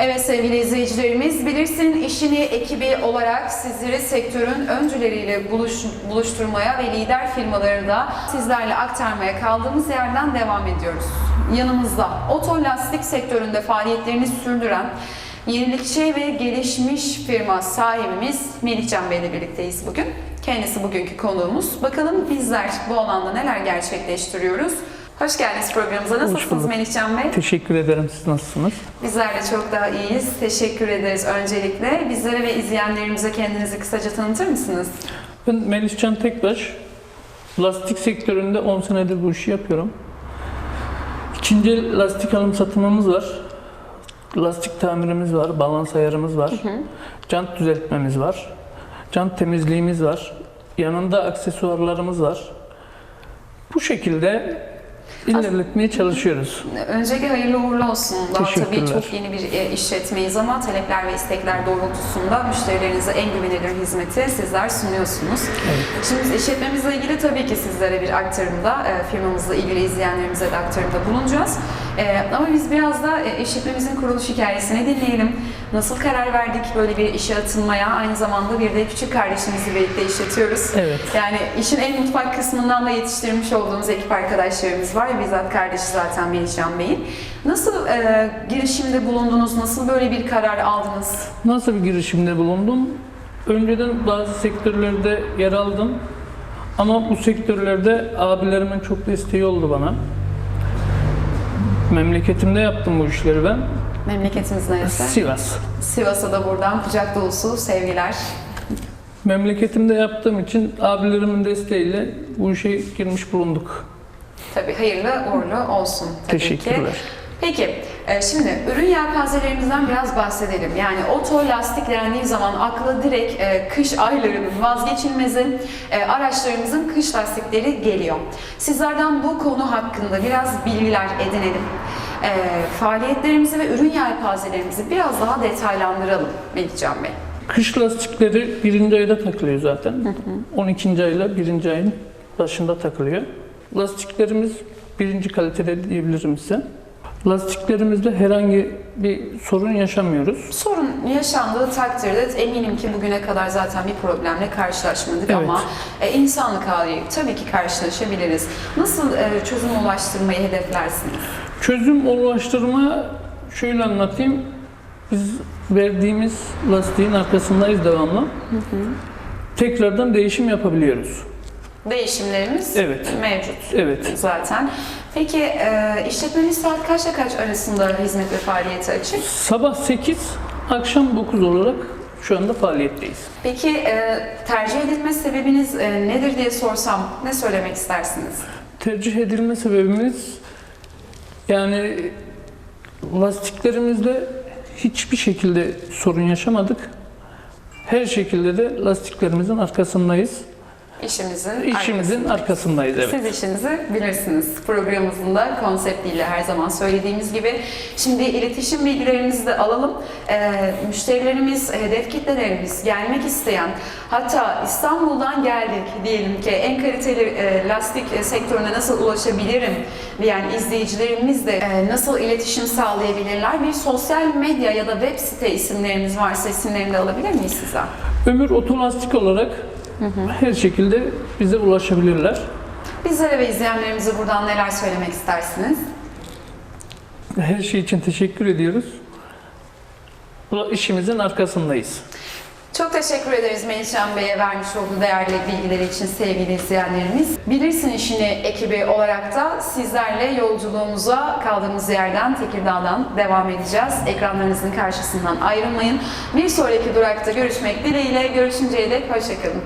Evet sevgili izleyicilerimiz, Bilirsin işini ekibi olarak sizleri sektörün öncüleriyle buluş, buluşturmaya ve lider firmaları da sizlerle aktarmaya kaldığımız yerden devam ediyoruz. Yanımızda oto lastik sektöründe faaliyetlerini sürdüren yenilikçi ve gelişmiş firma sahibimiz Melihcan Bey ile birlikteyiz bugün. Kendisi bugünkü konuğumuz. Bakalım bizler bu alanda neler gerçekleştiriyoruz? Hoş geldiniz programımıza. Nasılsınız. Melihcan Bey? Teşekkür ederim. Siz nasılsınız? Bizler de çok daha iyiyiz. Teşekkür ederiz öncelikle. Bizlere ve izleyenlerimize kendinizi kısaca tanıtır mısınız? Ben Melihcan Tekbaş. Lastik sektöründe 10 senedir bu işi yapıyorum. İkinci lastik alım satımımız var. Lastik tamirimiz var, balans ayarımız var. Jant düzeltmemiz var. Jant temizliğimiz var. Yanında aksesuarlarımız var. Bu şekilde ilerletmeye çalışıyoruz. Öncelikle hayırlı uğurlu olsun. Daha tabii çok yeni bir e, işletmeyiz ama talepler ve istekler doğrultusunda müşterilerinize en güvenilir hizmeti sizler sunuyorsunuz. Şimdi biz işletmemizle ilgili tabii ki sizlere bir aktarımda, e, firmamızla ilgili izleyenlerimize de aktarımda bulunacağız. E, Ama biz biraz da e, işletmemizin kuruluş hikayesini dinleyelim. Nasıl karar verdik böyle bir işe atılmaya? Aynı zamanda bir de küçük kardeşimizi birlikte işletiyoruz. Evet. Yani işin en mutfak kısmından da yetiştirmiş olduğumuz ekip arkadaşlarımız var. Bizzat kardeşi zaten Melihcan Bey'in. Nasıl e, girişimde bulundunuz? Nasıl böyle bir karar aldınız? Nasıl bir girişimde bulundum? Önceden bazı sektörlerde yer aldım. Ama bu sektörlerde abilerimin çok desteği oldu bana. Memleketimde yaptım bu işleri ben. Memleketiniz neresi? Sivas. Sivas'a da buradan kucak dolusu sevgiler. Memleketimde yaptığım için abilerimin desteğiyle bu işe girmiş bulunduk. Tabii hayırlı uğurlu olsun tabii ki. Teşekkürler. Peki, e, şimdi ürün yelpazelerimizden biraz bahsedelim. Yani oto lastik dendiği zaman akla direkt e, kış aylarının vazgeçilmezi e, araçlarımızın kış lastikleri geliyor. Sizlerden bu konu hakkında biraz bilgiler edinelim. E, faaliyetlerimizi ve ürün yelpazelerimizi biraz daha detaylandıralım Melihcan Bey. Kış lastikleri birinci ayda takılıyor zaten. 12. ayla birinci ayın başında takılıyor. Lastiklerimiz birinci kalitede diyebilirim size. Lastiklerimizde herhangi bir sorun yaşamıyoruz. Sorun yaşandığı takdirde eminim ki bugüne kadar zaten bir problemle karşılaşmadık Evet. ama e, insanlık hali tabii ki karşılaşabiliriz. Nasıl e, çözüm ulaştırmayı hedeflersiniz? Çözüm ulaştırma şöyle anlatayım. Biz verdiğimiz lastiğin arkasındayız devamlı. Tekrardan değişim yapabiliyoruz. Değişimlerimiz Evet. mevcut Evet. zaten. Peki e, işletmeniz saat kaçla kaç arasında hizmet ve faaliyeti açık? Sabah 8, akşam 9 olarak şu anda faaliyetteyiz. Peki e, tercih edilme sebebiniz e, nedir diye sorsam ne söylemek istersiniz? Tercih edilme sebebimiz yani lastiklerimizde hiçbir şekilde sorun yaşamadık. Her şekilde de lastiklerimizin arkasındayız. İşimizin, İşimizin arkasında. arkasındayız evet. Siz işinizi bilirsiniz. Programımızın da konseptiyle her zaman söylediğimiz gibi. Şimdi iletişim bilgilerimizi de alalım. Ee, müşterilerimiz, hedef kitlelerimiz, gelmek isteyen, hatta İstanbul'dan geldik diyelim ki en kaliteli e, lastik sektörüne nasıl ulaşabilirim diyen izleyicilerimiz de e, nasıl iletişim sağlayabilirler? Bir sosyal medya ya da web site isimlerimiz varsa isimlerini de alabilir miyiz size? Ömür otolastik olarak her şekilde bize ulaşabilirler. Bizlere ve izleyenlerimize buradan neler söylemek istersiniz? Her şey için teşekkür ediyoruz. Bu işimizin arkasındayız. Çok teşekkür ederiz Melihcan Bey'e vermiş olduğu değerli bilgileri için sevgili izleyenlerimiz. Bilirsin işini ekibi olarak da sizlerle yolculuğumuza kaldığımız yerden Tekirdağ'dan devam edeceğiz. Ekranlarınızın karşısından ayrılmayın. Bir sonraki durakta görüşmek dileğiyle. Görüşünceye dek hoşçakalın.